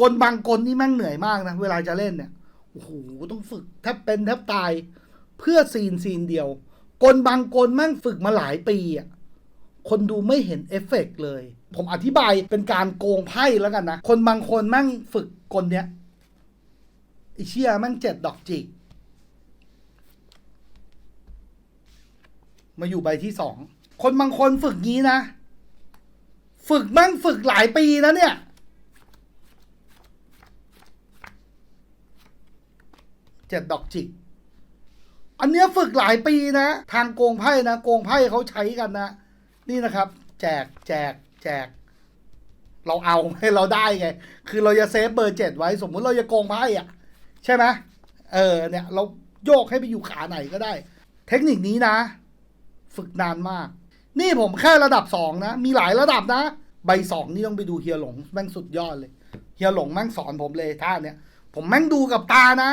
กลบางกลนี่แม่งเหนื่อยมากนะ เวลาจะเล่นเนี่ยโอ้โหต้องฝึกแทบเป็นแทบตาย เพื่อซีนซีนเดียว กลบางกลแม่งฝึกมาหลายปีอะคนดูไม่เห็นเอฟเฟกต์เลย ผมอธิบายเป็นการโกงไพ่แล้วกันนะ คนบางคนแม่งฝึกกลเนี้ยไอเชี่ยแม่งเจ็ดดอกจิก มาอยู่ใบที่สอง คนบางคนฝึกงี้นะ ฝึกแม่งฝึกหลายปีนะเนี่ย เจ็ดดอกจิก อันเนี้ยฝึกหลายปีนะ ทางโกงไพ่นะ โกงไพ่เขาใช้กันนะ นี่นะครับ แจกแจกแจก เราเอาให้เราได้ไง คือเราจะเซฟเบอร์เจ็ดไว้ สมมุติเราจะโกงไพ่อะใช่ไหมเออเนี่ย เราโยกให้ไปอยู่ขาไหนก็ได้ เทคนิคนี้นะ ฝึกนานมาก นี่ผมแค่ระดับสองนะ มีหลายระดับนะ ใบสองนี่ต้องไปดูเฮียหลงแม่งสุดยอดเลย เฮียหลงแม่งสอนผมเลยท่าเนี้ยผมแม่งดูกับตานะ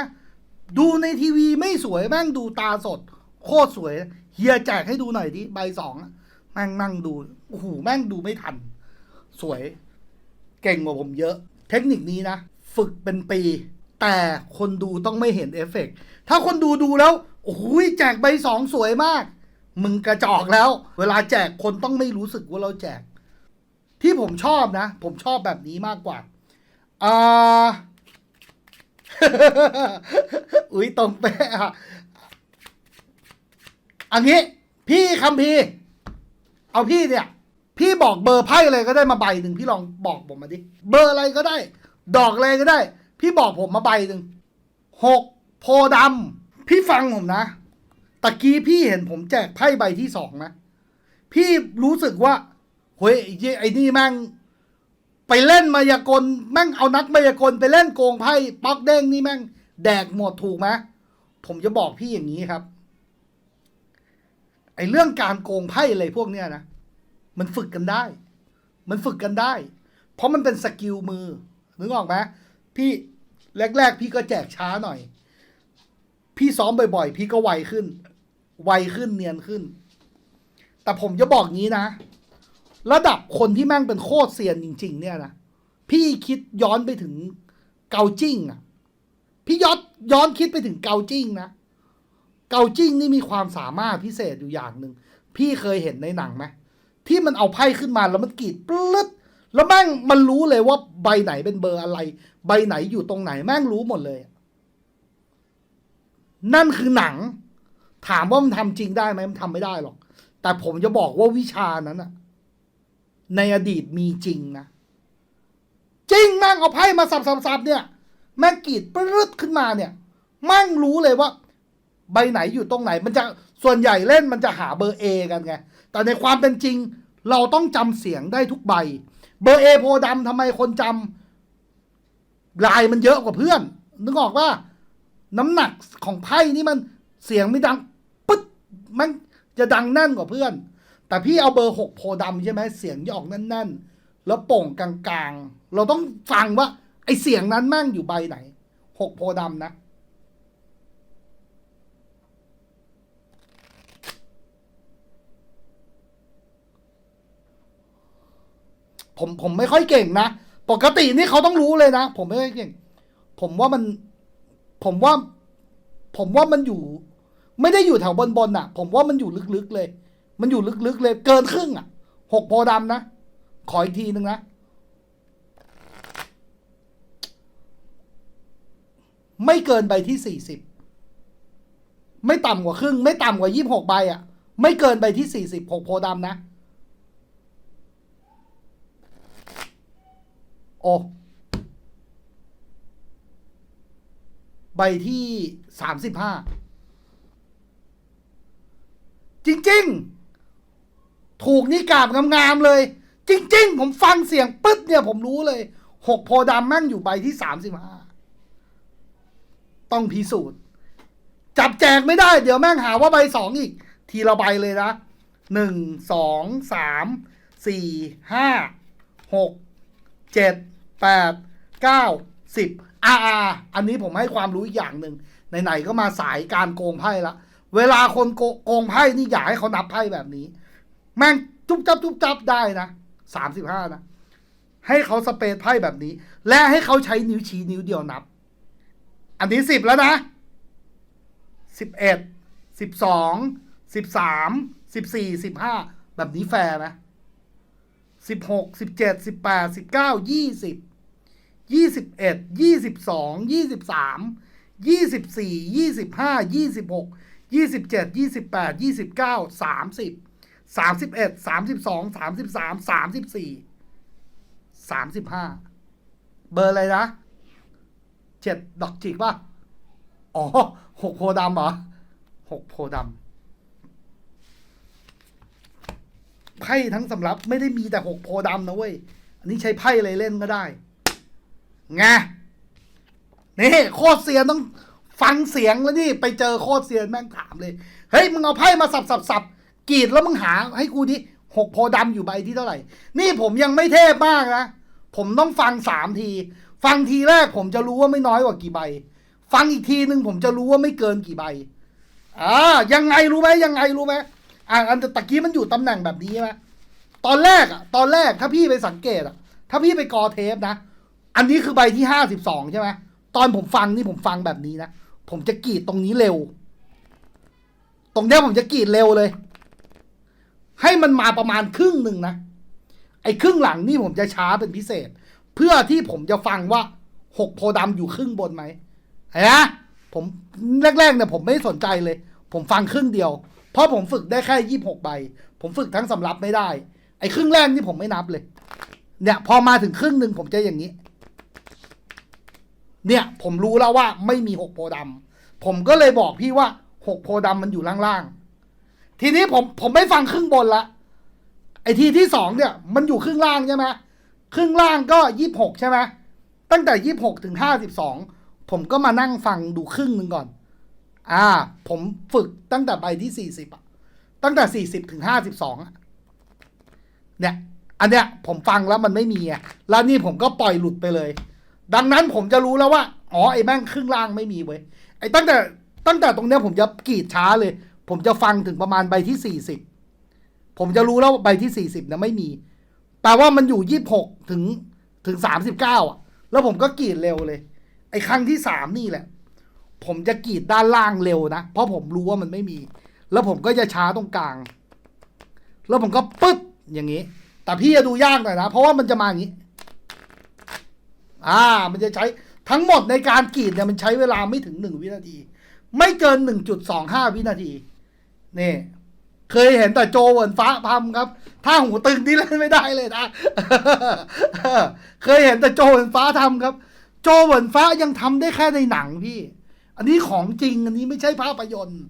ดูในทีวีไม่สวยแม่งดูตาสด โคตรสวย เฮียแจกให้ดูหน่อยดิใบสองแม่งนั่งดูโอ้โหแม่งดูไม่ทัน สวย เก่งกว่าผมเยอะ เทคนิคนี้นะ ฝึกเป็นปี แต่คนดูต้องไม่เห็นเอฟเฟกต์ถ้าคนดูดูแล้วโอ้โหแจกใบสองสวยมาก มึงกระจอกแล้ว เวลาแจกคนต้องไม่รู้สึกว่าเราแจก ที่ผมชอบนะ ผมชอบแบบนี้มากกว่าอ่า อุ้ยตรงเป๊ะอะอันนี้ พี่คัมพีเอาพี่เนี่ย พี่บอกเบอร์ไพ่อะไรก็ได้มาใบหนึ่งพี่ลองบอกผมมาดิ เบอร์อะไรก็ได้ ดอกอะไรก็ได้ พี่บอกผมมาใบหนึ่งหกโพธิ์ดำพี่ฟังผมนะตะกี้พี่เห็นผมแจกไพ่ใบที่สองนะ พี่รู้สึกว่าเฮ้ยไอ้เหี้ยไอ้นี่แม่งไปเล่นมายากลแม่งเอานักมายากลไปเล่นโกงไพ่ป๊อกเด้งนี่แม่ง แดกหมดถูกไหมผมจะบอกพี่อย่างนี้ครับ ไอ้เรื่องการโกงไพ่อะไรพวกเนี้ยนะมันฝึกกันได้ มันฝึกกันได้ เพราะมันเป็นสกิลมือนึกออกไหมพี่แรก ๆ พี่ก็แจกช้าหน่อย พี่ซ้อมบ่อย ๆ พี่ก็ไวขึ้น ไวขึ้นเนียนขึ้น แต่ผมจะบอกงี้นะ ระดับคนที่แม่งเป็นโคตรเซียนจริง ๆ เนี่ยนะพี่คิดย้อนไปถึงเกาจิ้งอะ พี่ยอนย้อนคิดไปถึงเกาจิ้งนะ เกาจิ้งนี่มีความสามารถพิเศษอยู่อย่างหนึ่ง พี่เคยเห็นในหนังไหมที่มันเอาไพ่ขึ้นมาแล้วมันกรีดปลึดแล้วแม่งมันรู้เลยว่าใบไหนเป็นเบอร์อะไร ใบไหนอยู่ตรงไหนแม่งรู้หมดเลย นั่นคือหนัง ถามว่ามันทำจริงได้ไหมมันทำไม่ได้หรอก แต่ผมจะบอกว่าวิชานั้นอะในอดีตมีจริงนะ จริงแม่งเอาไพ่มาสับๆเนี่ย แม่งกรีดปรึดขึ้นมาเนี่ยแม่งรู้เลยว่า ใบไหนอยู่ตรงไหน มันจะส่วนใหญ่เล่นมันจะหาเบอร์ A กันไง แต่ในความเป็นจริง เราต้องจำเสียงได้ทุกใบ เบอร์ A โพธิ์ดำทำไมคนจำลายมันเยอะกว่าเพื่อน นึกออกว่า น้ำหนักของไพ่นี่มันเสียงไม่ดังปึ๊ดมันจะดังแน่นกว่าเพื่อน แต่พี่เอาเบอร์หกโพธิ์ดำใช่ไหมเสียงจะออกแน่นๆแล้วโป่งกลางๆ เราต้องฟังว่า ไอเสียงนั้นแม่งอยู่ใบไหน หกโพดำนะ ผมผมไม่ค่อยเก่งนะ ปกตินี่เขาต้องรู้เลยนะ ผมไม่ค่อยเก่ง ผมว่ามัน ผมว่า ผมว่ามันอยู่ ไม่ได้อยู่แถวบนบนๆอะ ผมว่ามันอยู่ลึกๆเลย มันอยู่ลึกๆเลย เกินครึ่งอะหกโพดำนะ ขออีกทีหนึ่งนะ ไม่เกินใบที่สี่สิบไม่ต่ำกว่าครึ่ง ไม่ต่ำกว่ายี่สิบหกใบอะ ไม่เกินใบที่สี่สิบหกโพดำนะ โอ้ใบที่สามสิบห้าจริง ๆ ถูกนี่กราบงามๆเลย จริง ๆ ผมฟังเสียงปึ๊ดเนี่ย ผมรู้เลยหกโพดำแม่งอยู่ใบที่สามสิบห้า ต้องพิสูจน์ จับแจกไม่ได้ เดี๋ยวแม่งหาว่าใบสองอีก ทีละใบเลยนะหนึ่งสองสามสี่ห้าหกเจ็ดแปดเก้าสิบอาอันนี้ผมให้ความรู้อีกอย่างหนึ่งไหนๆก็มาสายการโกงไพ่ละเวลาคนโกโกงไพ่นี่อยากให้เขานับไพ่แบบนี้ แม่งจุ๊บจับจุ๊บจับได้นะสามสิบห้านะ ให้เขาสเปซไพ่แบบนี้ และให้เขาใช้นิ้วชี้นิ้วเดียวนับ อันนี้สิบแล้วนะสิบเอ็ดสิบสองสิบสามสิบสี่สิบห้าแบบนี้แฟร์ไหมสิบหกสิบเจ็ดสิบแปดสิบเก้ายี่สิบยี่สิบเอ็ดยี่สิบสองยี่สิบสามยี่สิบสี่ยี่สิบห้ายี่สิบหกยี่สิบเจ็ดยี่สิบแปดยี่สิบเก้าสามสิบสามสิบเอ็ดสามสิบสองสามสิบสามสามสิบสี่สามสิบห้าเบอร์อะไรนะ เจ็ดดอกจิกป่ะ อ๋อหกโพดำเหรอหกโพดำไพ่ทั้งสำรับไม่ได้มีแต่หกโพดำนะเว้ย อันนี้ใช้ไพ่อะไรเล่นก็ได้ไงนี่โคตรเซียนต้องฟังเสียงแล้วนี่ไปเจอโคตรเซียนแม่งถามเลย เฮ้ยมึงเอาไพ่มาสับสับสับกีดแล้วมึงหา ให้กูดิหกโพดำอยู่ใบที่เท่าไหร่ นี่ผมยังไม่เทพมากนะ ผมต้องฟังสามที ฟังทีแรกผมจะรู้ว่าไม่น้อยกว่ากี่ใบ ฟังอีกทีหนึ่งผมจะรู้ว่าไม่เกินกี่ใบอ่ายังไงรู้ไหมยังไงรู้ไหมอ่าอันตะกี้มันอยู่ตำแหน่งแบบนี้ไหมตอนแรกอะตอนแรกถ้าพี่ไปสังเกตอะ ถ้าพี่ไปกอเทปนะ อันนี้คือใบที่ห้าสิบสองใช่ไหมตอนผมฟังนี่ผมฟังแบบนี้นะ ผมจะกรีดตรงนี้เร็ว ตรงเนี้ยผมจะกรีดเร็วเลย ให้มันมาประมาณครึ่งหนึ่งนะ ไอ้ครึ่งหลังนี่ผมจะช้าเป็นพิเศษ เพื่อที่ผมจะฟังว่าหกโพธิ์ดำอยู่ครึ่งบนไหมเห็นไหมผมแรกๆเนี่ยผมไม่สนใจเลย ผมฟังครึ่งเดียว เพราะผมฝึกได้แค่ยี่บหกใบ ผมฝึกทั้งสำรับไม่ได้ ไอ้ครึ่งแรกนี่ผมไม่นับเลย เนี่ย พอมาถึงครึ่งหนึ่งผมจะอย่างนี้ เนี่ย ผมรู้แล้วว่าไม่มีหกโพธิ์ดำผมก็เลยบอกพี่ว่าหกโพธิ์ดำมันอยู่ล่างๆ ทีนี้ผมผมไม่ฟังครึ่งบนละไอ้ทีที่สองเนี่ย มันอยู่ครึ่งล่างใช่ไหม ครึ่งล่างก็ยี่หกใช่ไหมตั้งแต่ยี่หกถึงห้าสิบสองผมก็มานั่งฟังดูครึ่งหนึ่งก่อน อ่า ผมฝึกตั้งแต่ใบที่สี่สิบอะตั้งแต่สี่สิบถึงห้าสิบสองเนี่ย อันเนี้ยผมฟังแล้วมันไม่มีอะแล้วนี่ผมก็ปล่อยหลุดไปเลย ดังนั้นผมจะรู้แล้วว่า อ๋อ ไอ้แม่งครึ่งล่างไม่มีเว้ย ไอ้ตั้งแต่ตั้งแต่ตรงเนี้ยผมจะกรีดช้าเลย ผมจะฟังถึงประมาณใบที่สี่สิบผมจะรู้แล้วใบที่สี่สิบนะไม่มี แปลว่ามันอยู่ยี่หกถึงถึงสามสิบเก้าอะ แล้วผมก็กรีดเร็วเลย ไอ้ครั้งที่สามนี่แหละ ผมจะกรีดด้านล่างเร็วนะ เพราะผมรู้ว่ามันไม่มี แล้วผมก็จะช้าตรงกลาง แล้วผมก็ปึ๊บอย่างนี้ แต่พี่จะดูยากหน่อยนะ เพราะว่ามันจะมาอย่างนี้ อ่า มันจะใช้ทั้งหมดในการกรีดเนี่ยมันใช้เวลาไม่ถึงหนึ่งวินาที ไม่เกินหนึ่งจุดสองห้าวินาที นี่ เคยเห็นแต่โจเหวินฟ้าพัมครับ ถ้าหูตึงนี่เล่นไม่ได้เลยนะ เคยเห็นแต่โจเหวินฟ้าทำครับ โจเหวินฟ้ายังทำได้แค่ในหนังพี่ อันนี้ของจริง อันนี้ไม่ใช่ภาพยนตร์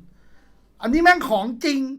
อันนี้แม่งของจริง